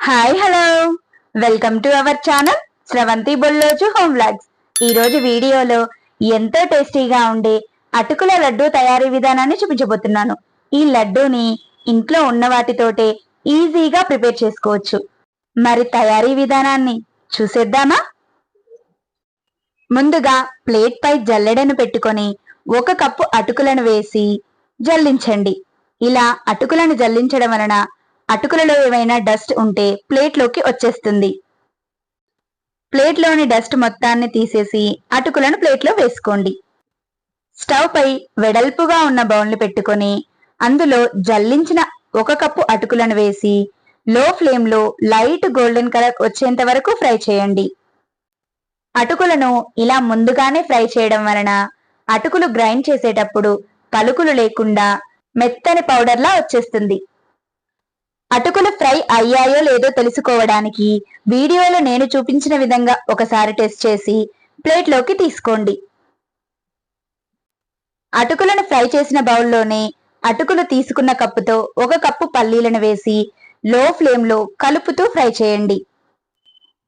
Hi hello welcome to our channel Sravanthi Bolloju home vlogs ఈరోజు వీడియోలో ఎంతో టేస్టీగా ఉండే అటుకుల లడ్డు తయారీ విధానాన్ని చూపించబోతున్నాను. ఈ లడ్డూని ఇంట్లో ఉన్న వాటితోటే ఈజీగా ప్రిపేర్ చేసుకోవచ్చు. మరి తయారీ విధానాన్ని చూసేద్దామా? ముందుగా ప్లేట్ పై జల్లెడను పెట్టుకొని ఒక కప్పు అటుకులను వేసి జల్లించండి. ఇలా అటుకులను జల్లించడం వలన అటుకులలో ఏమైనా డస్ట్ ఉంటే ప్లేట్లోకి వచ్చేస్తుంది. ప్లేట్లోని డస్ట్ మొత్తాన్ని తీసేసి అటుకులను ప్లేట్లో వేసుకోండి. స్టవ్ పై వెడల్పుగా ఉన్న బౌల్ని పెట్టుకొని అందులో జల్లించిన ఒక కప్పు అటుకులను వేసి లో ఫ్లేమ్లో లైట్ గోల్డెన్ కలర్ వచ్చేంత వరకు ఫ్రై చేయండి. అటుకులను ఇలా ముందుగానే ఫ్రై చేయడం వలన అటుకులు గ్రైండ్ చేసేటప్పుడు పలుకులు లేకుండా మెత్తని పౌడర్లా వచ్చేస్తుంది. అటుకులు ఫ్రై అయ్యాయో లేదో తెలుసుకోవడానికి వీడియోలో నేను చూపించిన విధంగా ఒకసారి టెస్ట్ చేసి ప్లేట్లోకి తీసుకోండి. అటుకులను ఫ్రై చేసిన బౌల్లోనే అటుకులు తీసుకున్న కప్పుతో ఒక కప్పు పల్లీలను వేసి లో ఫ్లేమ్లో కలుపుతూ ఫ్రై చేయండి.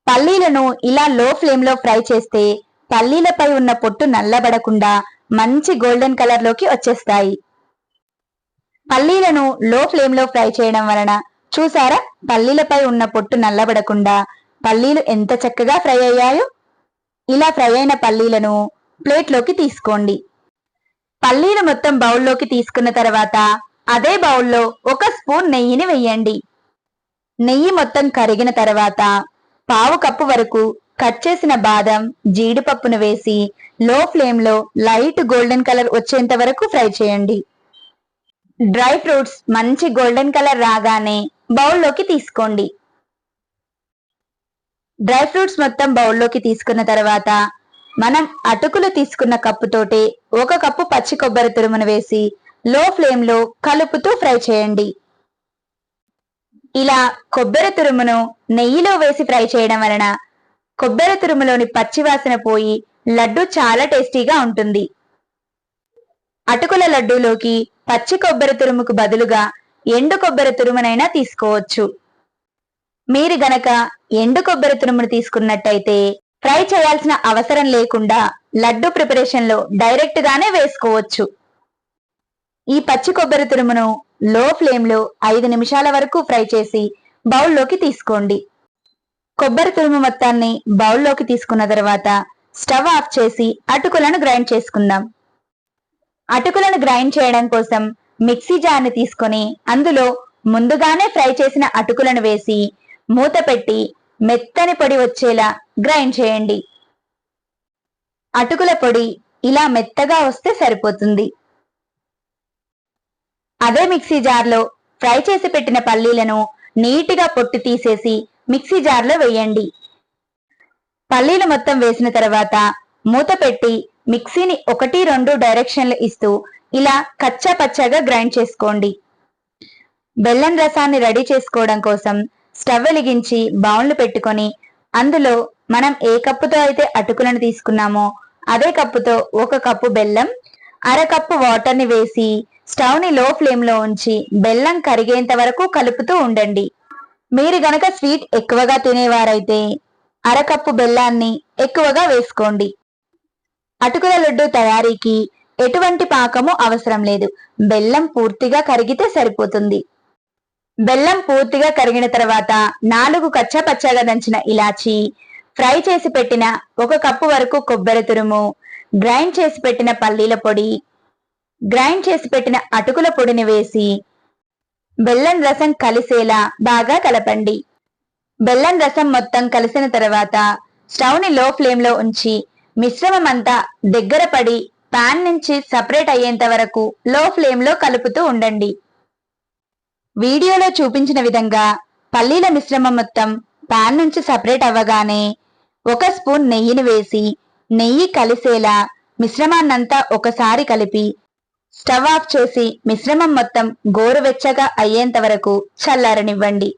పల్లీలను ఇలా లో ఫ్లేమ్లో ఫ్రై చేస్తే పల్లీలపై ఉన్న పొట్టు నల్లబడకుండా మంచి గోల్డెన్ కలర్లోకి వచ్చేస్తాయి. పల్లీలను లో ఫ్లేమ్లో ఫ్రై చేయడం వలన చూసారా? పల్లీలపై ఉన్న పొట్టు నల్లబడకుండా పల్లీలు ఎంత చక్కగా ఫ్రై అయ్యాయో? ఇలా ఫ్రై అయిన పల్లీలను ప్లేట్లోకి తీసుకోండి. పల్లీలు మొత్తం బౌల్లోకి తీసుకున్న తర్వాత అదే బౌల్లో ఒక స్పూన్ నెయ్యిని వెయ్యండి నెయ్యి మొత్తం కరిగిన తర్వాత పావు కప్పు వరకు కట్ చేసిన బాదం జీడిపప్పును వేసి లో ఫ్లేమ్లో లైట్ గోల్డెన్ కలర్ వచ్చేంత వరకు ఫ్రై చేయండి. డ్రై ఫ్రూట్స్ మంచి గోల్డెన్ కలర్ రాగానే బౌల్లోకి తీసుకోండి. డ్రై ఫ్రూట్స్ మొత్తం బౌల్లోకి తీసుకున్న తర్వాత మనం అటుకులు తీసుకున్న కప్పుతోటి ఒక కప్పు పచ్చి కొబ్బరి తురుమును వేసి లో ఫ్లేమ్లో కలుపుతూ ఫ్రై చేయండి. ఇలా కొబ్బరి తురుమును నెయ్యిలో వేసి ఫ్రై చేయడం వలన కొబ్బరి తురుములోని పచ్చివాసన పోయి లడ్డు చాలా టేస్టీగా ఉంటుంది. అటుకుల లడ్డూలోకి పచ్చి కొబ్బరి తురుముకు బదులుగా ఎండు కొబ్బరి తురుమునైనా తీసుకోవచ్చు. మీరు గనక ఎండు కొబ్బరి తురుమును తీసుకున్నట్టయితే ఫ్రై చేయాల్సిన అవసరం లేకుండా లడ్డు ప్రిపరేషన్లో డైరెక్ట్ గానే వేసుకోవచ్చు. ఈ పచ్చి కొబ్బరి తురుమును లో ఫ్లేమ్లో ఐదు నిమిషాల వరకు ఫ్రై చేసి బౌల్లోకి తీసుకోండి. కొబ్బరి తురుము మొత్తాన్ని బౌల్లోకి తీసుకున్న తర్వాత స్టవ్ ఆఫ్ చేసి అటుకులను గ్రైండ్ చేసుకుందాం. అటుకులను గ్రైండ్ చేయడం కోసం మిక్సీ జార్ని తీసుకొని అందులో ముందుగానే ఫ్రై చేసిన అటుకులను వేసి మూత పెట్టి మెత్తని పొడి వచ్చేలా గ్రైండ్ చేయండి. అటుకుల పొడి ఇలా మెత్తగా వస్తే సరిపోతుంది. అదే మిక్సీ జార్లో ఫ్రై చేసి పెట్టిన పల్లీలను నీటిగా పొట్టు తీసేసి మిక్సీ జార్లో వేయండి. పల్లీలు మొత్తం వేసిన తర్వాత మూత పెట్టి మిక్సీని ఒకటి రెండు డైరెక్షన్లు ఇస్తూ ఇలా కచ్చా పచ్చాగా గ్రైండ్ చేసుకోండి. బెల్లం రసాన్ని రెడీ చేసుకోవడం కోసం స్టవ్ వెలిగించి బౌన్లు పెట్టుకొని అందులో మనం ఏ కప్పుతో అయితే అటుకులను తీసుకున్నామో అదే కప్పుతో ఒక కప్పు బెల్లం అర కప్పు వేసి స్టవ్ని లో ఫ్లేమ్లో ఉంచి బెల్లం కరిగేంత వరకు కలుపుతూ ఉండండి. మీరు గనక స్వీట్ ఎక్కువగా తినేవారైతే అరకప్పు బెల్లాన్ని ఎక్కువగా వేసుకోండి. అటుకుల లడ్డు తయారీకి ఎటువంటి పాకము అవసరం లేదు. బెల్లం పూర్తిగా కరిగితే సరిపోతుంది. బెల్లం పూర్తిగా కరిగిన తర్వాత నాలుగు కచ్చాపచ్చాగా దంచిన ఇలాచి ఫ్రై చేసి పెట్టిన ఒక కప్పు వరకు కొబ్బరి తురుము గ్రైండ్ చేసి పెట్టిన పల్లీల పొడి గ్రైండ్ చేసి పెట్టిన అటుకుల పొడిని వేసి బెల్లం రసం కలిసేలా బాగా కలపండి. బెల్లం రసం మొత్తం కలిసిన తర్వాత స్టవ్ని లో ఫ్లేమ్లో ఉంచి మిశ్రమం అంతా దగ్గర పడి పాన్ నుంచి సపరేట్ అయ్యేంత వరకు లో ఫ్లేమ్లో కలుపుతూ ఉండండి. వీడియోలో చూపించిన విధంగా పల్లీల మిశ్రమం మొత్తం పాన్ నుంచి సపరేట్ అవ్వగానే ఒక స్పూన్ నెయ్యిని వేసి నెయ్యి కలిసేలా మిశ్రమాన్నంతా ఒకసారి కలిపి స్టవ్ ఆఫ్ చేసి మిశ్రమం మొత్తం గోరువెచ్చగా అయ్యేంత వరకు చల్లారనివ్వండి.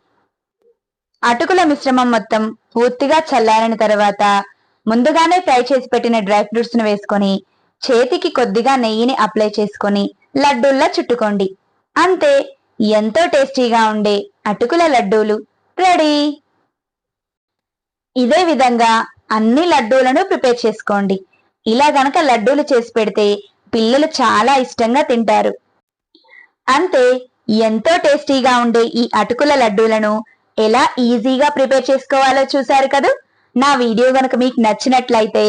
అటుకుల మిశ్రమం మొత్తం పూర్తిగా చల్లారిన తర్వాత ముందుగానే ఫ్రై చేసి పెట్టిన డ్రై ఫ్రూట్స్ను వేసుకొని చేతికి కొద్దిగా నెయ్యిని అప్లై చేసుకొని లడ్డూల్లా చుట్టుకోండి. అంతే ఎంతో టేస్టీగా ఉండే అటుకుల లడ్డూలు రెడీ. ఇదే విధంగా అన్ని లడ్డూలను ప్రిపేర్ చేసుకోండి. ఇలా గనక లడ్డూలు చేసి పెడితే పిల్లలు చాలా ఇష్టంగా తింటారు. అంతే ఎంతో టేస్టీగా ఉండే ఈ అటుకుల లడ్డూలను ఎలా ఈజీగా ప్రిపేర్ చేసుకోవాలో చూసారు కదూ? నా వీడియో గనక మీకు నచ్చినట్లయితే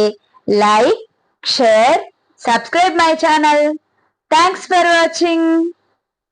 like share Subscribe my channel. Thanks for watching.